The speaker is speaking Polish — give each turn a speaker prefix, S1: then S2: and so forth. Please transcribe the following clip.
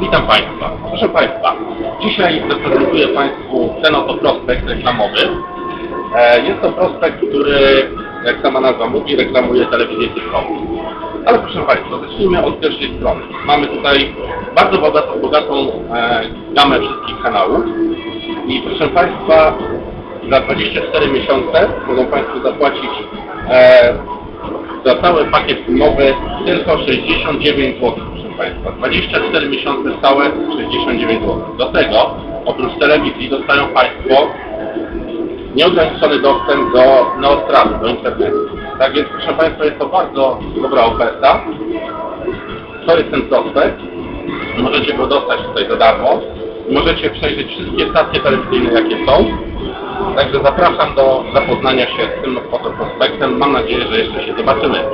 S1: Witam Państwa. Proszę Państwa, dzisiaj zaprezentuję Państwu ten oto prospekt reklamowy. E, Jest to prospekt, który, jak sama nazwa mówi, reklamuje telewizję cyfrową. Ale proszę Państwa, zacznijmy od pierwszej strony. Mamy tutaj bardzo bogatą, bogatą e, gamę wszystkich kanałów i proszę Państwa, za 24 miesiące mogą Państwo zapłacić e, za cały pakiet filmowy tylko 69 zł, proszę Państwa. 24 miesiące stałe 69 zł. Do tego, oprócz telewizji, dostają Państwo nieograniczony dostęp do Neostradu, do internetu. Tak więc, proszę Państwa, jest to bardzo dobra oferta. To jest ten prospekt. Możecie go dostać tutaj za darmo. Możecie przejrzeć wszystkie stacje telewizyjne, jakie są. Także zapraszam do zapoznania się z tym oto prospektem. Mam nadzieję, że jeszcze się zobaczymy.